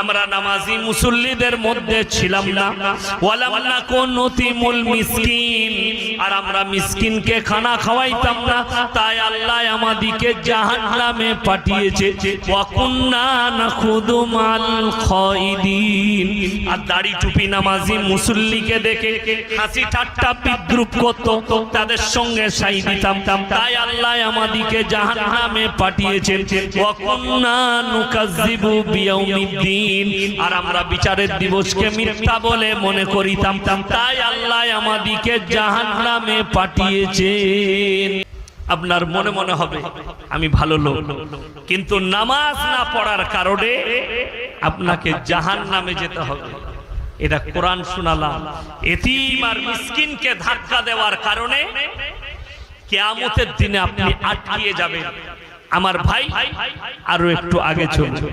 আমরা নামাজি মুসল্লিদের মধ্যে ছিলাম না। ওয়ালাম নাকুন নুতিমুল মিসকিন। আর আমরা মিসকিনকে খানা খাওয়াইতাম না। তাই আল্লাহ আমাদিকে জাহান্নামে পাঠিয়েছে। ওয়া কুন্না নাখুদু মাল খাইদিন। আর দাড়ি টুপি নামাজি মুসল্লিকে দেখে হাসি ঠাট্টা বিদ্রুপ করত। তাদের সঙ্গে সাই দিতাম। তাই আল্লাহ আমাদিকে জাহান্নামে পাঠিয়েছেন। ওয়া কুন্না নুকাজ্জিবু বিয়াউমিদ্দিন। আর আমরা বিচারের দিবসকে মিথ্যা বলে মনে করিতাম। তাই আল্লাহ আমাদিকে জাহান্নামে পাঠিয়েছেন। আপনার মনে মনে হবে, আমি ভালো লোক। কিন্তু নামাজ না পড়ার কারণে আপনাকে জাহান নামে যেতে হবে। এটা কোরআন শোনালাম। এতিম আর মিসকিনকে ধাক্কা দেওয়ার কারণে কেয়ামতের দিনে আপনি আটকিয়ে যাবেন। আমার ভাই আরও একটু আগে চলুন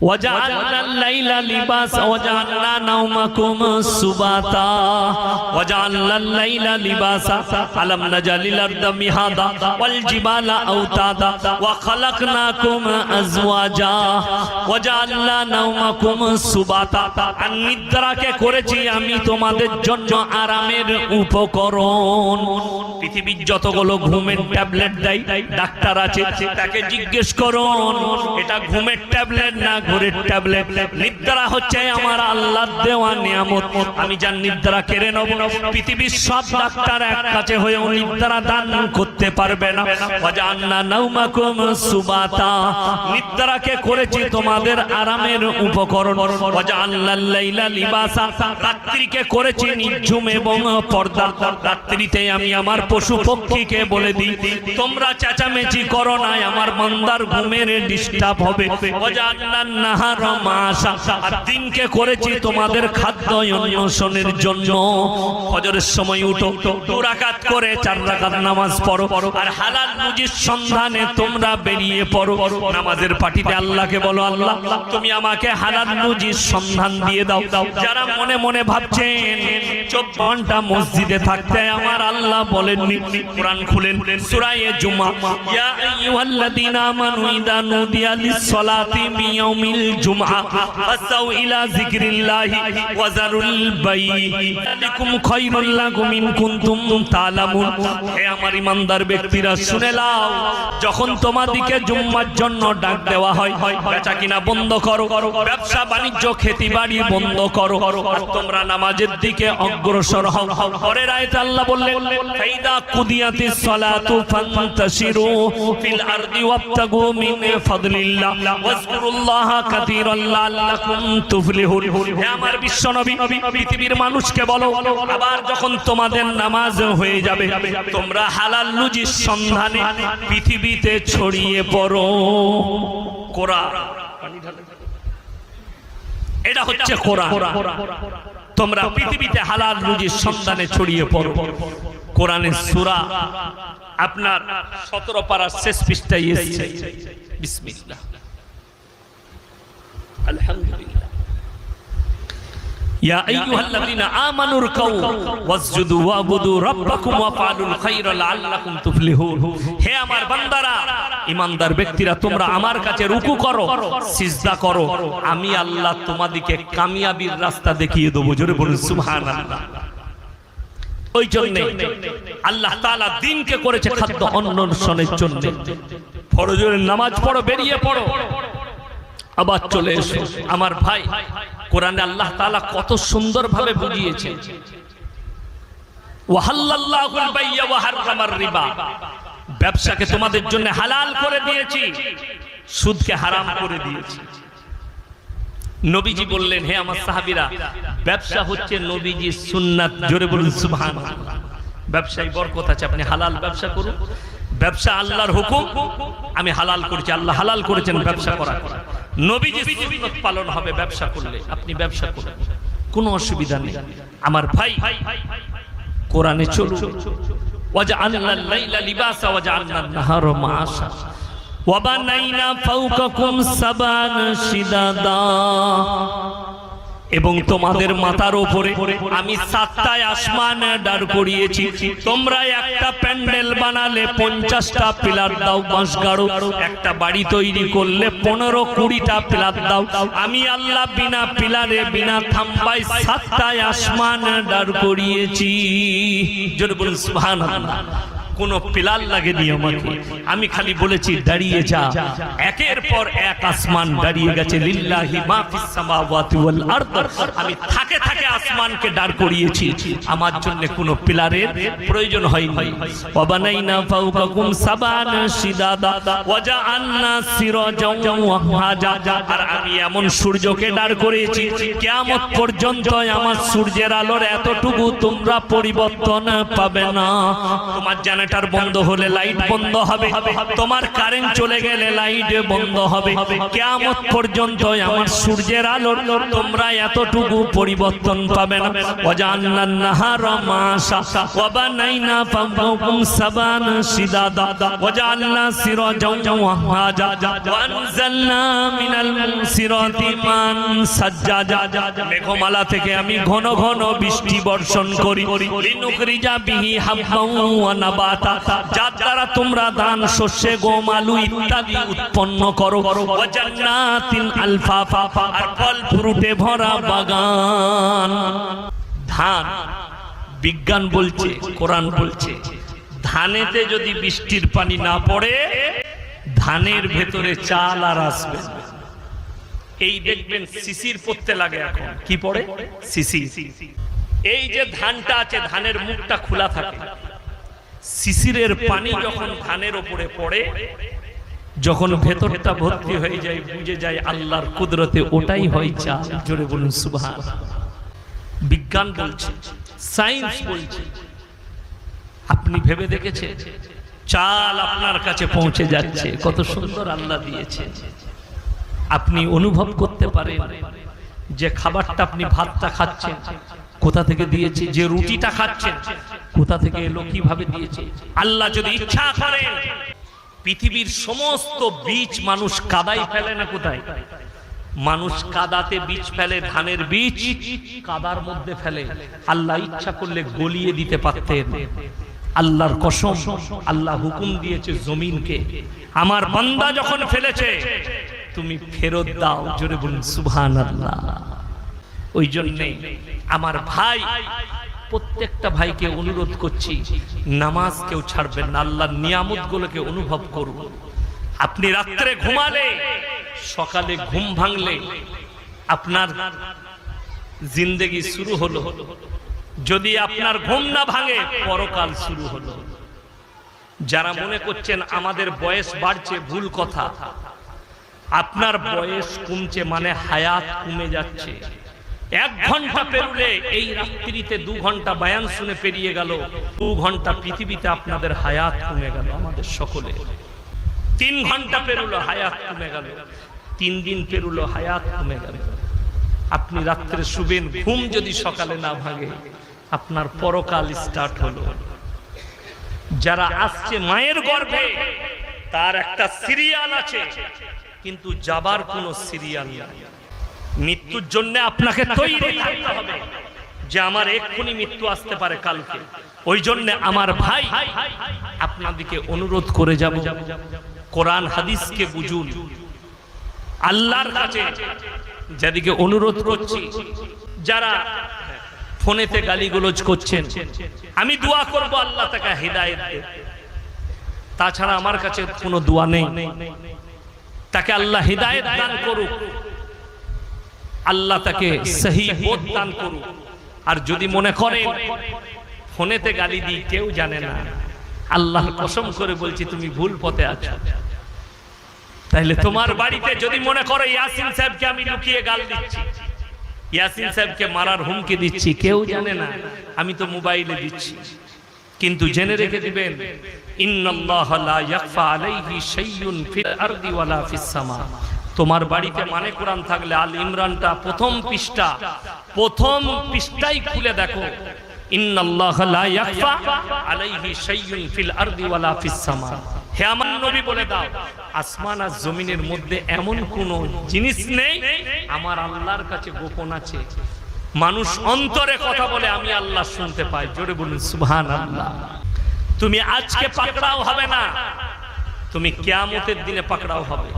وجعلنا الليل لباسا وجعلنا نومكم سباتا وجعلنا الليل لباسا ألم نجعل الأرض مهادا والجبال أوتادا وخلقناكم أزواجا وجعلنا نومكم سباتا আর নিদ্রাকে করেছি আমি তোমাদের জন্য আরামের উপকরণ পৃথিবীর যতগুলো ঘুমের ট্যাবলেট দেয় ডাক্তার আছে তাকে জিজ্ঞেস করুন এটা ঘুমের ট্যাবলেট না ঘুরের ট্যাবলেট। নিদ্রা হচ্ছে আমার আল্লাহ দেওয়া নিয়ামত। আমি যার নিদ্রা কেড়ে নেব পৃথিবীর সব ডাক্তার এক কাছে হয়ে নিদ্রা দান করতে পারবে না। অজান্না নাউমাকুম সুবাতা। নিদ্রাকে করেছি তোমাদের আরামের উপকরণ। অজান্নাল লাইলা লিবাসা। রাত্রিকে করেছি নিঝুম এবং পর্দা। রাত্রিতে আমি আমার পশু পক্ষীকে বলে দিই, তোমরা চেঁচামেচি করো না, আমার মন্দার ঘুমের ডিস্টার্ব হবে। অজান্নান নাহার মাসা আর দিনকে করেছি তোমাদের খাদ্য অন্বেষণের জন্য। ফজরের সময় উঠো দুরাকাত করে চার রাকাত নামাজ পড়ো। আর হালাল রুজির সন্ধানে তোমরা বেরিয়ে পড়ো। নামাজের পার্টিতে আল্লাহকে বলো, আল্লাহ, তুমি আমাকে হালাল মুজির সন্ধান দিয়ে দাও। যারা মনে মনে ভাবছেন চব্বিশ মসজিদে থাকতে আমার আল্লাহ বলেননি। কোরআন খুলেন। সূরায়ে জুমা। ইয়া আইয়ুহাল্লাযীনা আমানু ইযা নুদিয়া লিস-সালাতি ইয়াউমিল জুমআ। ফাসাউ ইলা ইমানদার ব্যক্তিরা, শুনে নাও। যখন তোমাদিকে জুম্মার জন্য ডাক দেওয়া হয়, বেচা কিনা বন্ধ করো, ব্যবসা বাণিজ্য খেতি বাড়ি বন্ধ করো তোমরা নামাজের দিকে অগ্রসর হও। পরের আয়াতে আল্লাহ বললেন, ফাইদা সালাতু ফিল আরদি ওয়াবতাগু মিন ফাদলিল্লাহ। ওয়াজকুরুল্লাহ লাআল্লাকুম তুফলিহুন। হে আমার পৃথিবীর মানুষকে বলো, আবার যখন তোমাদের নামাজ হয়ে যাবে, তোমরা হালাল রুজির সন্ধানে পৃথিবীতে ছড়িয়ে পড়ো। কোরআন। এটা হচ্ছে কোরআন। তোমরা পৃথিবীতে হালাল রুজির সন্ধানে ছড়িয়ে পড়ো। কোরআনের সূরা আপনার 17 পারার শেষ পৃষ্ঠায় এসেছে। বিসমিল্লাহ। আলহামদুলিল্লাহ। ইয়া আইয়ুহাল্লাযীনা আমানুর কাউ ওয়াসজুদু ওয়াবুদু রাব্বাকুম লাআল্লাকুম তুফলিহুন হে আমার বান্দারা, ইমানদার ব্যক্তিরা, তোমরা আমার কাছে রুকু করো, সিজদা করো। আমি আল্লাহ তোমাদেরকে কামিয়াবির রাস্তা দেখিয়ে দেবো। জোরে বলুন, সুবহানাল্লাহ। ওই জন্য আল্লাহ তাআলা দিনকে করেছে খাদ্য অন্বেষণের জন্য। ফরজের নামাজ পড়ো, বেরিয়ে পড়ো। আবার চলে এসো। আমার ভাই কোরআনে আল্লাহ তাআলা কত বুঝিয়েছে ওয়া হাররামার রিবা। ব্যবসাকে তোমাদের জন্য হালাল করে দিয়েছি, সুদকে হারাম করে দিয়েছি। নবীজি বললেন, হে আমার সাহাবীরা, ব্যবসা হচ্ছে নবীজি সুন্নাত, জোরে বলুন, সুবহানাল্লাহ। ব্যবসায় বরকত আছে, আপনি হালাল ব্যবসা করুন। ব্যবসা আল্লাহর হুকুম, আমি হালাল করেছি, আল্লাহ হালাল করেছেন, ব্যবসা করা নবীজি সুন্নত পালন হবে, ব্যবসা করলে। আপনি ব্যবসা করুন। কোনো অসুবিধা নেই। আমার ভাই কোরআনে চলুন। ওয়াজআলনা লাইলা লিবাসা, ওয়াজআলনা নাহারা মাআশা। ওয়াবানাইনা ফাওকাকুম সাবান শিদাদা। এবং তোমাদের মাথার ওপরে আমি সাতটায় আসমান দাঁড় করিয়েছি। তোমরা একটা প্যান্ডেল বানালে পঞ্চাশটা পিলার দাও বাঁশ গাড়ো। একটা বাড়ি তৈরি করলে পনেরো কুড়িটা পিলার দাও। আমি আল্লাহ বিনা পিলারে বিনা থাম্বাই সাতটায় আসমান দাঁড় করিয়েছি। জোরে বলুন সুবহানাল্লাহ। কোন পিলার লাগেনি আমাকে আমি খালি বলেছি, দাঁড়িয়ে যা। একের পর এক আসমান দাঁড়িয়ে গেছে। লিল্লাহি মা ফিস সামাওয়াতি ওয়াল আরদ। আমি থাকে থাকে আসমানকে দাঁড় করিয়েছি। আমার জন্য কোনো পিলারের প্রয়োজন হয়নি। ওয়াবানাইনা ফাওকাকুম সাবান শিদাদা। ওয়াজআলনা সিরাজাও ওয়াহাজা আর আমি এমন সূর্যকে দাঁড় করিয়েছি, কিয়ামত পর্যন্ত আমার সূর্যের আলোর এতটুকু তোমরা পরিবর্তন পাবে না। তোমার জেনারেটর বন্ধ হলে লাইট বন্ধ হবে। তোমার কারেন্ট চলে গেলে লাইট বন্ধ হবে। কিয়ামত পর্যন্ত আমার সূর্যের আলোর তোমরা এতটুকু পরিবর্তন পাবে না। ওয়াজান্নান নাহারা মাশা ওয়া বানাইনা ফাওকাকুম সাবান শিদাদা ওয়াজালনা সিরাজাও ওয়াহাজা ওয়ানজালনা মিনাল মুসিরাতি মান সাজ্জাজা। মেঘমালা থেকে আমি ঘন ঘন বৃষ্টি বর্ষণ করি। লিনুখরিজা বিহি হাব্বাও ওয়া তোমরা শস্যে ইত্যাদি উৎপন্ন করো। ফ্রুটে ভরা বাগান। ধান, বিজ্ঞান বলছে, কোরআন বলছে, ধানেতে যদি বৃষ্টির পানি না পড়ে, ধানের ভেতরে চাল আর আসবে এই দেখবেন শিশির পড়তে লাগে এখন। কি পড়ে? শিশির। এই যে ধানটা আছে, ধানের মুখটা খোলা থাকে। শিশিরের পানি যখন ধানের ওপরে পড়ে, যখন ভেতরটা ভর্তি হয়ে যায়, বুঝে যায় আল্লাহর কুদরতে ওটাই হয় চা জোরে বলুন, সুবহান। বিজ্ঞান বলছে, সায়েন্স বলছে, আপনি ভেবে দেখেছে চাল আপনার কাছে পৌঁছে যাচ্ছে, কত সুন্দর আল্লাহ দিয়েছে। আপনি অনুভব করতে পারেন যে খাবারটা আপনি ভাতটা খাচ্ছেন, কোথা থেকে দিয়েছে, যে রুটিটা খাচ্ছেন কোথা থেকে এলো, কীভাবে দিয়েছে? আল্লাহ যদি ইচ্ছা করেন পৃথিবীর সমস্ত বীজ মানুষ কাদাই ফেলে না কোথায়? মানুষ কাদাতে বীজ ফেলে, ধানের বীজ কাদার মধ্যে ফেলে। আল্লাহ ইচ্ছা করলে গলিয়ে দিতে পারতেন। আল্লাহর কসম, আল্লাহ হুকুম দিয়েছে জমিনকে। আমার বান্দা যখন ফেলেছে, তুমি ফেরত দাও, জোরে বলুন সুবহান আল্লাহ ওই জন্যে আমার ভাই প্রত্যেকটা ভাইকে অনুরোধ করছি, নামাজ কেউ ছাড়বেন না আল্লাহর নিয়ামত গুলোকে অনুভব করুন। আপনি রাত্রে ঘুমালে, সকালে ঘুম ভাঙলে আপনার জিন্দেগি শুরু হলো। যদি আপনার ঘুম না ভাঙে, পরকাল শুরু হলো। যারা মনে করছেন আমাদের বয়স বাড়ছে, ভুল কথা। আপনার বয়স কমছে মানে হায়াত কমে যাচ্ছে। এক ঘণ্টা পেরুলে এই রাত্রিতে দু ঘণ্টা বায়ান শুনে পেরিয়ে গেল। দু ঘণ্টা পৃথিবীতে আপনাদের হায়াত কমে গেল, আমাদের সকলে তিন ঘণ্টা পেরুলো, হায়াত কমে গেল। তিন দিন পেরুলো, হায়াত কমে গেল। আপনি রাত্রে শুবেন, ঘুম যদি সকালে না ভাগে আপনার পরকাল স্টার্ট হলো। যারা আসছে মায়ের গর্ভে, তার একটা সিরিয়াল আছে, কিন্তু যাবার কোনো সিরিয়াল নাই। মৃত্যুর জন্য আপনাকে তৈরি থাকতে হবে যে আমার এক্ষুনি মৃত্যু আসতে পারে কালকে। ওই জন্য আমার ভাই আপনাদিকে অনুরোধ করে যাব। কোরআন হাদিসকে বুঝুন। আল্লাহর কাছে যাদিকে অনুরোধ করছি, যারা ফোনেতে গালিগুলোজ করছেন, আমি দোয়া করব আল্লাহ তাকে হৃদায়ত। তাছাড়া আমার কাছে কোনো দোয়া নেই। তাকে আল্লাহ হৃদায়ত দান করুক। আল্লাহ তাকে সহি বোধ দান করুক। আর যদি মনে করেন ফোনেতে গালি দিই কেউ জানে না। আল্লাহ কসম করে বলছি তুমি ভুল পথে আছো। তাহলে তোমার বাড়িতে যদি মনে করো ইয়াসিন সাহেবকে আমি লুকিয়ে গাল দিচ্ছি। ইয়াসিন সাহেবকে মারার হুমকি দিচ্ছি কেউ জানে না। আমি তো মোবাইলে দিচ্ছি। কিন্তু জেনে রেখে দিবেন ইন্নাল্লাহ লা ইয়াখফা আলাইহি শাইউন ফিল আরদি ওয়ালা ফিস সামা। তোমার বাড়িতে মানে কোরআন থাকলে আল ইমরানটা প্রথম পৃষ্ঠা। প্রথম পৃষ্ঠাই খুলে দেখো। আর জমিনের মধ্যে এমন জিনিস নেই? আমার আল্লাহর কাছে গোপন আছে। মানুষ অন্তরে কথা বলে, আমি আল্লাহ শুনতে পাই। জোরে বলুন সুবহান আল্লাহ তুমি আজকে পাকড়াও হবে না। তুমি কিয়ামতের দিনে পাকড়াও হবে।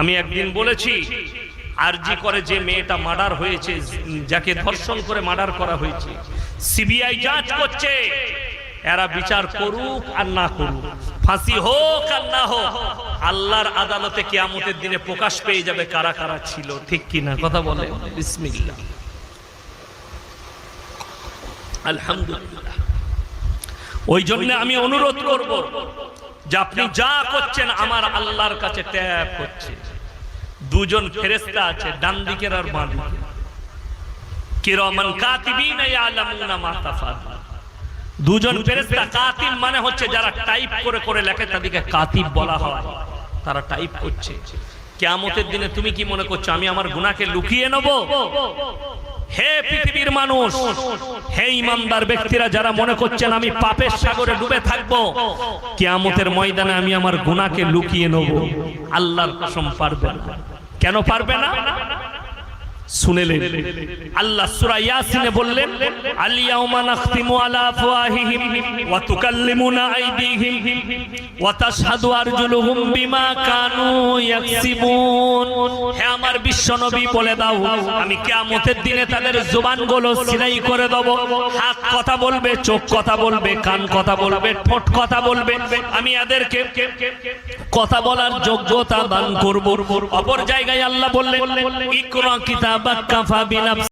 আমি একদিন বলেছি, আরজি করে যে মেয়েটা মার্ডার হয়েছে, যাকে ধর্ষণ করে মার্ডার করা হয়েছে, সিবিআই যাচ করছে, এরা বিচার করুক আর না করুক, ফাঁসি হোক আর না হোক, আল্লাহর আদালতে কেয়ামতের দিনে প্রকাশ পেয়ে যাবে কারা কারা ছিল, ঠিক কি না কথা বলে? বিসমিল্লাহ। আলহামদুলিল্লাহ। ওই জন্য আমি অনুরোধ করব যে আপনি যা করছেন আমার আল্লাহর কাছে ট্যাপ হচ্ছে দুজন ফেরেস্তা আছে ডান দিকের আর বাঁ দিকে কিরমান কাতিবিন ইয়ালামুনা মা দুজন ফেরেশতা কাতিব মানে হচ্ছে যারা টাইপ করে করে লেখে তাদেরকে কাতিব বলা হয়। তারা টাইপ করছে। কিয়ামতের দিনে তুমি কি মনে করছ আমি আমার গুনাহকে লুকিয়ে নেব? হে পৃথিবীর মানুষ, হে ইমানদার ব্যক্তিরা যারা মনে করছেন আমি পাপের সাগরে ডুবে থাকব, কিয়ামতের ময়দানে আমি আমার গুনাহকে লুকিয়ে নেব। আল্লাহর কসম পারবে না। কেন পারবে না? শুনেলেন। আল্লাহ সূরা ইয়াসিনে বললেন আলিয়াউমা নাখতিমু আলা আফওয়াহিহিম ওয়া তুকাল্লিমুনা আইদিহিম ওয়া তাশহাদু আরজুলুহুম বিমা কানু ইয়াকসিবুন। হে আমার বিশ্বনবী, বলে দাও, আমি কিয়ামতের দিনে তাদের জবানগুলো সিলাই করে দেব। হাত কথা বলবে, চোখ কথা বলবে, কান কথা বলবে, ঠোঁট কথা বলবে। আমি এদেরকে কথা বলার যোগ্যতা দান করব। অপর জায়গায় আল্লাহ বললেন, ইকরা কিতাবাক কাফা বিনাফস